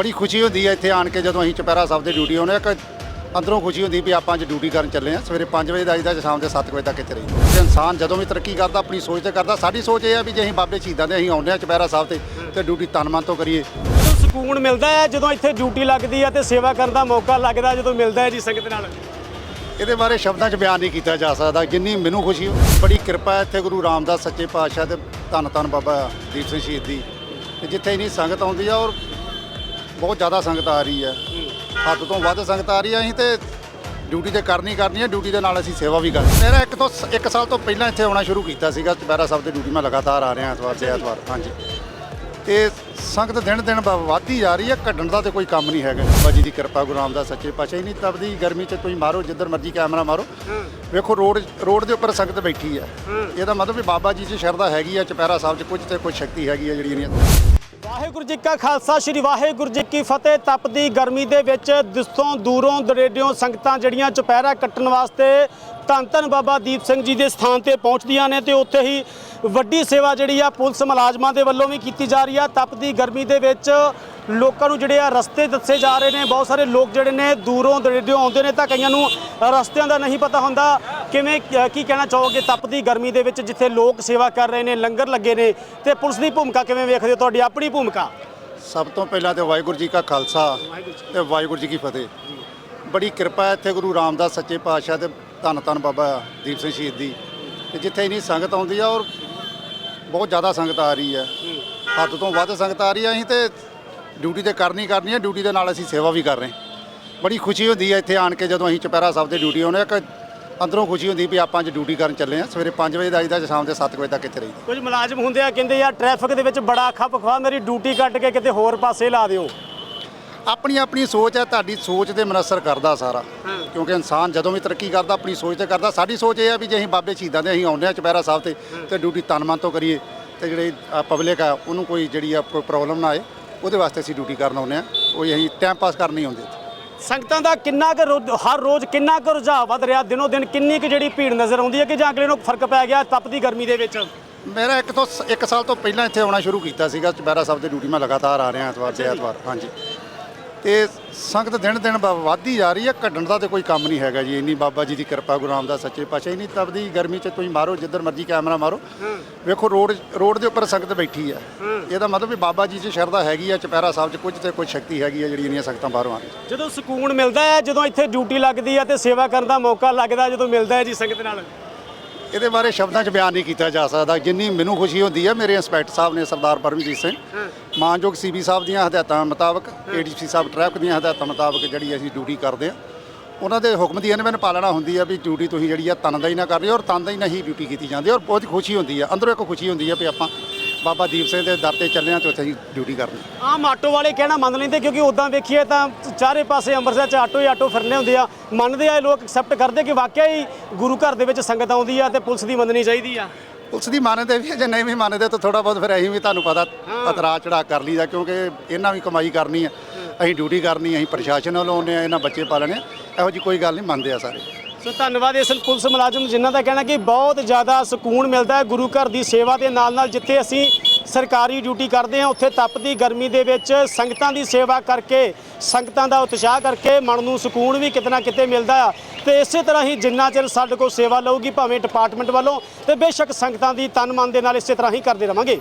ਬੜੀ ਖੁਸ਼ੀ ਹੁੰਦੀ ਹੈ ਇੱਥੇ ਆਣ ਕੇ ਜਦੋਂ ਅਸੀਂ ਚੁਪਹਿਰਾ ਸਾਹਿਬ ਦੇ ਡਿਊਟੀ ਆਉਂਦੇ ਹਾਂ ਇੱਕ ਅੰਦਰੋਂ ਖੁਸ਼ੀ ਹੁੰਦੀ ਵੀ ਆਪਾਂ ਅੱਜ ਡਿਊਟੀ ਕਰਨ ਚੱਲੇ ਹਾਂ। ਸਵੇਰੇ 5 ਵਜੇ ਦਾ ਤੇ ਸ਼ਾਮ ਦੇ 7 ਵਜੇ ਤੱਕ ਇੱਥੇ ਰਹੀਦਾ। ਤੇ ਇਨਸਾਨ ਜਦੋਂ ਵੀ ਤਰੱਕੀ ਕਰਦਾ ਆਪਣੀ ਸੋਚ ਤੇ ਕਰਦਾ। ਸਾਡੀ ਸੋਚ ਇਹ ਹੈ ਵੀ ਜੇ ਅਸੀਂ ਬਾਬੇ ਸ਼ਹੀਦਾਂ ਦੇ ਅਸੀਂ ਆਉਂਦੇ ਹਾਂ ਚੁਪਹਿਰਾ ਸਾਹਿਬ ਤੇ ਤੇ ਡਿਊਟੀ ਤਨ ਮਨ ਤੋਂ ਕਰੀਏ। ਸਕੂਨ ਮਿਲਦਾ ਹੈ ਜਦੋਂ ਇੱਥੇ ਡਿਊਟੀ ਲੱਗਦੀ ਹੈ ਤੇ ਸੇਵਾ ਕਰਨ ਦਾ ਮੌਕਾ ਲੱਗਦਾ ਜਦੋਂ ਮਿਲਦਾ ਹੈ ਜੀ ਸੰਗਤ ਨਾਲ। ਇਹਦੇ ਬਾਰੇ ਸ਼ਬਦਾਂ 'ਚ ਬਿਆਨ ਨਹੀਂ ਕੀਤਾ ਜਾ ਸਕਦਾ ਜਿੰਨੀ ਮੈਨੂੰ ਖੁਸ਼ੀ ਬੜੀ ਕਿਰਪਾ ਹੈ ਇੱਥੇ ਗੁਰੂ ਰਾਮਦਾਸ ਸੱਚੇ ਪਾਤਸ਼ਾਹ ਤੇ ਧੰਨ ਧੰਨ ਬਾਬਾ ਦੀਪ ਸਿੰਘ ਸ਼ਹੀਦ ਦੀ। ਜਿੱਥੇ ਇੰਨੀ ਸੰਗਤ ਆਉਂਦੀ ਆ ਔਰ ਬਹੁਤ ਜ਼ਿਆਦਾ ਸੰਗਤ ਆ ਰਹੀ ਹੈ। ਹੱਦ ਤੋਂ ਵੱਧ ਸੰਗਤ ਆ ਰਹੀ ਹੈ ਅਸੀਂ ਤੇ ਡਿਊਟੀ ਤੇ ਕਰਨੀ ਕਰਨੀ ਹੈ ਡਿਊਟੀ ਦੇ ਨਾਲ ਅਸੀਂ ਸੇਵਾ ਵੀ ਕਰਦੇ ਮੇਰਾ ਇੱਕ ਤੋਂ ਇੱਕ ਸਾਲ ਤੋਂ ਪਹਿਲਾਂ ਇੱਥੇ ਆਉਣਾ ਸ਼ੁਰੂ ਕੀਤਾ ਸੀਗਾ ਚੁਪਹਿਰਾ ਸਾਹਿਬ ਤੇ ਡਿਊਟੀ ਮੈਂ ਲਗਾਤਾਰ ਆ ਰਿਹਾ ਐਤਵਾਰ ਤੇ ਐਤਵਾਰ ਹਾਂਜੀ। ਤੇ ਸੰਗਤ ਦਿਨ ਦਿਨ ਵੱਧਦੀ ਜਾ ਰਹੀ ਹੈ ਘਟਣ ਦਾ ਤੇ ਕੋਈ ਕੰਮ ਨਹੀਂ ਹੈਗਾ। ਬਾਬਾ ਜੀ ਦੀ ਕਿਰਪਾ ਗੁਰੂ ਰਾਮਦਾਸ ਸੱਚੇ ਪਾਤਸ਼ਾਹ ਹੀ ਨਹੀਂ ਤਪਦੀ ਗਰਮੀ 'ਚ ਤੁਸੀਂ ਮਾਰੋ ਜਿੱਧਰ ਮਰਜ਼ੀ ਕੈਮਰਾ ਮਾਰੋ। ਵੇਖੋ ਰੋਡ ਰੋਡ ਦੇ ਉੱਪਰ ਸੰਗਤ ਬੈਠੀ ਹੈ। ਇਹਦਾ ਮਤਲਬ ਵੀ ਬਾਬਾ ਜੀ 'ਚ ਸ਼ਰਧਾ ਹੈਗੀ ਆ ਚੁਪਹਿਰਾ ਸਾਹਿਬ 'ਚ ਕੁਝ ਤੇ ਕੁਝ ਸ਼ਕਤੀ ਹੈਗੀ ਆ ਜਿਹੜੀ ਇਹਦੀਆਂ ਵਾਹਿਗੁਰੂ ਜੀ ਕਾ ਖਾਲਸਾ, ਸ੍ਰੀ ਵਾਹਿਗੁਰੂ ਜੀ ਕੀ ਫਤਿਹ। ਤਪਦੀ ਗਰਮੀ ਦੇ ਵਿੱਚ ਦਿਸੋਂ, ਦੂਰੋਂ, ਦਰੇਡਿਓਂ ਸੰਗਤਾਂ ਜਿਹੜੀਆਂ ਚੁਪਹਿਰਾ ਕੱਟਣ ਵਾਸਤੇ ਧੰਨ ਧੰਨ ਬਾਬਾ ਦੀਪ ਸਿੰਘ ਜੀ ਦੇ ਸਥਾਨ ਤੇ ਪਹੁੰਚਦੀਆਂ ਨੇ ਤੇ ਉੱਥੇ ਹੀ ਵੱਡੀ ਸੇਵਾ ਜਿਹੜੀ ਆ ਪੁਲਿਸ ਮੁਲਾਜ਼ਮਾਂ ਦੇ ਵੱਲੋਂ ਵੀ ਕੀਤੀ ਜਾ ਰਹੀ ਆ। ਤਪਦੀ ਗਰਮੀ ਦੇ ਵਿੱਚ ਲੋਕਾਂ ਨੂੰ ਜਿਹੜੇ ਆ ਰਸਤੇ ਦੱਸੇ ਜਾ ਰਹੇ ਨੇ। ਬਹੁਤ ਸਾਰੇ ਲੋਕ ਜਿਹੜੇ ਨੇ ਦੂਰੋਂ, ਦਰੇਡਿਓਂ ਆਉਂਦੇ ਨੇ ਤਾਂ ਕਈਆਂ ਨੂੰ ਰਸਤਿਆਂ ਦਾ ਨਹੀਂ ਪਤਾ ਹੁੰਦਾ। ਕਿਵੇਂ ਕੀ ਕਹਿਣਾ ਚਾਹੋਗੇ ਤਪਦੀ ਗਰਮੀ ਦੇ ਵਿੱਚ ਜਿੱਥੇ ਲੋਕ ਸੇਵਾ ਕਰ ਰਹੇ ਨੇ ਲੰਗਰ ਲੱਗੇ ਨੇ ਤੇ ਪੁਲਿਸ ਦੀ ਭੂਮਿਕਾ ਕਿਵੇਂ ਵੇਖਦੇ ਹੋ? ਤੁਹਾਡੀ ਆਪਣੀ ਭੂਮਿਕਾ? ਸਭ ਤੋਂ ਪਹਿਲਾਂ ਤੇ ਵਾਹਿਗੁਰੂ ਜੀ ਕਾ ਖਾਲਸਾ ਤੇ ਵਾਹਿਗੁਰੂ ਜੀ ਕੀ ਫਤਿਹ। ਬੜੀ ਕਿਰਪਾ ਇੱਥੇ ਗੁਰੂ ਰਾਮਦਾਸ ਸੱਚੇ ਪਾਤਸ਼ਾਹ ਤੇ ਧੰਨ ਧੰਨ ਬਾਬਾ ਦੀਪ ਸਿੰਘ ਸ਼ਹੀਦ ਦੀ। ਤੇ ਜਿੱਥੇ ਇੰਨੀ ਸੰਗਤ ਆਉਂਦੀ ਆ ਔਰ ਬਹੁਤ ਜ਼ਿਆਦਾ ਸੰਗਤ ਆ ਰਹੀ ਹੈ। ਹੱਦ ਤੋਂ ਵੱਧ ਸੰਗਤ ਆ ਰਹੀ ਹੈ ਅਸੀਂ ਤੇ ਡਿਊਟੀ ਤੇ ਕਰਨੀ ਕਰਨੀ ਹੈ ਡਿਊਟੀ ਦੇ ਨਾਲ ਅਸੀਂ ਸੇਵਾ ਵੀ ਕਰ ਰਹੇ ਹਾਂ। ਬੜੀ ਖੁਸ਼ੀ ਹੁੰਦੀ ਹੈ ਇੱਥੇ ਆਣ ਕੇ ਜਦੋਂ ਅਸੀਂ ਚੁਪਹਿਰਾ ਸਾਹਿਬ ਦੇ ਡਿਊਟੀ ਆਉਂਦੇ ਹਾਂ ਇੱਕ ਅੰਦਰੋਂ ਖੁਸ਼ੀ ਹੁੰਦੀ ਵੀ ਆਪਾਂ ਅੱਜ ਡਿਊਟੀ ਕਰਨ ਚੱਲੇ ਹਾਂ। ਸਵੇਰੇ 5 ਵਜੇ ਦਾ ਤੇ ਸ਼ਾਮ ਦੇ 7 ਵਜੇ ਤੱਕ ਇੱਥੇ ਰਹੀਦਾ। ਕੁਝ ਮੁਲਾਜ਼ਮ ਹੁੰਦੇ ਆ ਕਹਿੰਦੇ ਯਾਰ ਟ੍ਰੈਫਿਕ ਦੇ ਵਿੱਚ ਬੜਾ ਖੱਪ ਖਵਾ ਮੇਰੀ ਡਿਊਟੀ ਕੱਟ ਕੇ ਕਿਤੇ ਹੋਰ ਪਾਸੇ ਲਾ ਦਿਓ। ਆਪਣੀ ਆਪਣੀ ਸੋਚ ਹੈ ਤੁਹਾਡੀ ਸੋਚ ਤੇ ਮਨਸਰ ਕਰਦਾ ਸਾਰਾ। ਕਿਉਂਕਿ ਇਨਸਾਨ ਜਦੋਂ ਵੀ ਤਰੱਕੀ ਕਰਦਾ ਆਪਣੀ ਸੋਚ ਤੇ ਕਰਦਾ। ਸਾਡੀ ਸੋਚ ਇਹ ਹੈ ਵੀ ਜੇ ਅਸੀਂ ਬਾਬੇ ਸ਼ਹੀਦਾਂ ਦੇ ਅਸੀਂ ਆਉਂਦੇ ਹਾਂ ਚੁਪਹਿਰਾ ਸਾਹਿਬ ਤੇ ਤੇ ਡਿਊਟੀ ਤਨ ਮਨ ਤੋਂ ਕਰੀਏ ਤੇ ਜਿਹੜੀ ਪਬਲਿਕ ਆ ਉਹਨੂੰ ਕੋਈ ਜਿਹੜੀ ਆ ਕੋਈ ਪ੍ਰੋਬਲਮ ਨਾ ਆਏ ਉਹਦੇ ਵਾਸਤੇ ਅਸੀਂ ਡਿਊਟੀ ਕਰਨ ਆਉਂਦੇ ਹਾਂ। ਕੋਈ ਅਸੀਂ ਟਾਈਮ ਪਾਸ ਕਰਨ ਨਹੀਂ ਆਉਂਦੇ ਸੰਗਤਾਂ ਦਾ ਕਿੰਨਾ ਕੁ ਰੋ- ਹਰ ਰੋਜ਼ ਕਿੰਨਾ ਕੁ ਰੁਝਾਅ ਵੱਧ ਰਿਹਾ, ਦਿਨੋ ਦਿਨ ਕਿੰਨੀ ਕੁ ਜਿਹੜੀ ਭੀੜ ਨਜ਼ਰ ਆਉਂਦੀ ਹੈ ਕਿ ਜਾਂ ਅਗਲੇ ਨੂੰ ਫ਼ਰਕ ਪੈ ਗਿਆ ਤਪਦੀ ਗਰਮੀ ਦੇ ਵਿੱਚ? ਮੇਰਾ ਇੱਕ ਤੋਂ ਇੱਕ ਸਾਲ ਤੋਂ ਪਹਿਲਾਂ ਇੱਥੇ ਆਉਣਾ ਸ਼ੁਰੂ ਕੀਤਾ ਸੀਗਾ ਚੁਪਹਿਰਾ ਸਾਹਿਬ ਦੇ ਡਿਊਟੀ ਮੈਂ ਲਗਾਤਾਰ ਆ ਰਿਹਾ ਐਤਵਾਰ ਤੇ ਐਤਵਾਰ, ਹਾਂਜੀ। ਤੇ ਸੰਗਤ ਦਿਨ ਦਿਨ ਵੱਧਦੀ ਜਾ ਰਹੀ ਹੈ ਘਟਣ ਦਾ ਤੇ ਕੋਈ ਕੰਮ ਨਹੀਂ ਹੈਗਾ ਜੀ। ਇੰਨੀ ਬਾਬਾ ਜੀ ਦੀ ਕਿਰਪਾ ਗੁਰੂ ਰਾਮਦਾਸ ਸੱਚੇ ਪਾਤਸ਼ਾਹ ਹੀ ਨਹੀਂ ਤਪਦੀ ਗਰਮੀ 'ਚ ਤੁਸੀਂ ਮਾਰੋ ਜਿੱਧਰ ਮਰਜ਼ੀ ਕੈਮਰਾ ਮਾਰੋ। ਵੇਖੋ ਰੋਡ ਰੋਡ ਦੇ ਉੱਪਰ ਸੰਗਤ ਬੈਠੀ ਹੈ। ਇਹਦਾ ਮਤਲਬ ਵੀ ਬਾਬਾ ਜੀ 'ਚ ਸ਼ਰਧਾ ਹੈਗੀ ਆ ਚੁਪਹਿਰਾ ਸਾਹਿਬ 'ਚ ਕੁਝ ਤੇ ਕੁਝ ਸ਼ਕਤੀ ਹੈਗੀ ਆ ਜਿਹੜੀ ਇੰਨੀਆਂ ਸੰਗਤਾਂ ਬਾਹਰੋਂ ਆ ਜਦੋਂ ਸਕੂਨ ਮਿਲਦਾ ਹੈ ਜਦੋਂ ਇੱਥੇ ਡਿਊਟੀ ਲੱਗਦੀ ਹੈ ਤੇ ਸੇਵਾ ਕਰਨ ਦਾ ਮੌਕਾ ਲੱਗਦਾ ਜਦੋਂ ਮਿਲਦਾ ਹੈ ਜੀ ਸੰਗਤ ਨਾਲ। ਇਹਦੇ ਬਾਰੇ ਸ਼ਬਦਾਂ 'ਚ ਬਿਆਨ ਨਹੀਂ ਕੀਤਾ ਜਾ ਸਕਦਾ। ਜਿੰਨੀ ਮੈਨੂੰ ਖੁਸ਼ੀ ਹੁੰਦੀ ਹੈ, ਮੇਰੇ ਇੰਸਪੈਕਟਰ ਸਾਹਿਬ ਨੇ ਸਰਦਾਰ ਪਰਮਜੀਤ ਸਿੰਘ, ਮਾਨਯੋਗ ਸੀਬੀ ਸਾਹਿਬ ਦੀਆਂ ਹਦਾਇਤਾਂ ਮੁਤਾਬਕ, ਏਡੀਸੀ ਸਾਹਿਬ ਟ੍ਰੈਫਿਕ ਦੀਆਂ ਹਦਾਇਤਾਂ ਮੁਤਾਬਕ ਜਿਹੜੀ ਅਸੀਂ ਡਿਊਟੀ ਕਰਦੇ ਹਾਂ, ਉਹਨਾਂ ਦੇ ਹੁਕਮ ਦੀ ਅਨਵਨ ਪਾਲਣਾ ਹੁੰਦੀ ਹੈ ਵੀ ਡਿਊਟੀ ਤੁਸੀਂ ਜਿਹੜੀ ਆ ਤਨਦਾਈ ਨਾ ਕਰ ਰਹੇ ਹੋ ਔਰ ਤਨਦਾਈ ਨਾਲ ਹੀ ਡਿਊਟੀ ਕੀਤੀ ਜਾਂਦੀ, ਔਰ ਬਹੁਤ ਖੁਸ਼ੀ ਹੁੰਦੀ ਹੈ, ਅੰਦਰੋਂ ਇੱਕ ਖੁਸ਼ੀ ਹੁੰਦੀ ਹੈ ਵੀ ਆਪਾਂ ਬਾਬਾ ਦੀਪ ਸਿੰਘ ਦੇ ਦਰ ਤੇ ਚੱਲੇ ਹਾਂ ਤੇ ਉੱਥੇ ਹੀ ਡਿਊਟੀ ਕਰਨੀ ਆਮ ਆਟੋ ਵਾਲੇ ਕਹਿਣਾ ਮੰਨ ਲੈਂਦੇ ਕਿਉਂਕਿ ਉਦਾਂ ਵੇਖੀਏ ਤਾਂ ਚਾਰੇ ਪਾਸੇ ਅੰਮ੍ਰਿਤਸਰ ਚ ਆਟੋ ਹੀ ਆਟੋ ਫਿਰਨੇ ਹੁੰਦੇ ਆ। ਮੰਨਦੇ ਆ ਇਹ ਲੋਕ ਐਕਸੈਪਟ ਕਰਦੇ ਕਿ ਵਾਕਿਆ ਹੀ ਗੁਰੂ ਘਰ ਦੇ ਵਿੱਚ ਸੰਗਤ ਆਉਂਦੀ ਆ ਤੇ ਪੁਲਿਸ ਦੀ ਮੰਨਣੀ ਚਾਹੀਦੀ ਆ। ਪੁਲਿਸ ਦੀ ਮੰਨਦੇ ਵੀ ਜੇ ਨਹੀਂ ਵੀ ਮੰਨਦੇ ਤਾਂ ਥੋੜਾ ਬਹੁਤ ਫਿਰ ਅਸੀਂ ਵੀ ਤੁਹਾਨੂੰ ਪਤਾ ਅਤਰਾ ਚੜਾ ਕਰ ਲਈਦਾ ਕਿਉਂਕਿ ਇਹਨਾਂ ਵੀ ਕਮਾਈ ਕਰਨੀ ਹੈ। ਅਸੀਂ ਡਿਊਟੀ ਕਰਨੀ ਅਸੀਂ ਪ੍ਰਸ਼ਾਸਨ ਵੱਲੋਂ ਆਉਂਦੇ ਆ ਇਹਨਾਂ ਬੱਚੇ ਪਾਲਣੇ ਆ। ਇਹੋ ਜੀ ਕੋਈ ਗੱਲ ਨਹੀਂ ਮੰਨਦੇ ਆ ਸਾਰੇ। ਸੋ ਧੰਨਵਾਦ ਇਸ ਪੁਲਿਸ ਮੁਲਾਜ਼ਮ ਜਿਨ੍ਹਾਂ ਦਾ ਕਹਿਣਾ ਕਿ ਬਹੁਤ ਜ਼ਿਆਦਾ ਸਕੂਨ ਮਿਲਦਾ ਹੈ ਗੁਰੂ ਘਰ ਦੀ ਸੇਵਾ ਦੇ ਨਾਲ ਨਾਲ ਜਿੱਥੇ ਅਸੀਂ ਸਰਕਾਰੀ ਡਿਊਟੀ ਕਰਦੇ ਹਾਂ, ਉੱਥੇ ਤਪਦੀ ਗਰਮੀ ਦੇ ਵਿੱਚ ਸੰਗਤਾਂ ਦੀ ਸੇਵਾ ਕਰਕੇ, ਸੰਗਤਾਂ ਦਾ ਉਤਸ਼ਾਹ ਕਰਕੇ ਮਨ ਨੂੰ ਸਕੂਨ ਵੀ ਕਿਤੇ ਨਾ ਕਿਤੇ ਮਿਲਦਾ ਆ। ਤੇ ਇਸੇ ਤਰ੍ਹਾਂ ਹੀ ਜਿੰਨਾ ਚਿਰ ਸਾਡੇ ਕੋਲ ਸੇਵਾ ਲਊਗੀ, ਭਾਵੇਂ ਡਿਪਾਰਟਮੈਂਟ ਵੱਲੋਂ, ਤੇ ਬੇਸ਼ੱਕ ਸੰਗਤਾਂ ਦੀ ਤਨ ਮਨ ਦੇ ਨਾਲ ਇਸੇ ਤਰ੍ਹਾਂ ਹੀ ਕਰਦੇ ਰਵਾਂਗੇ।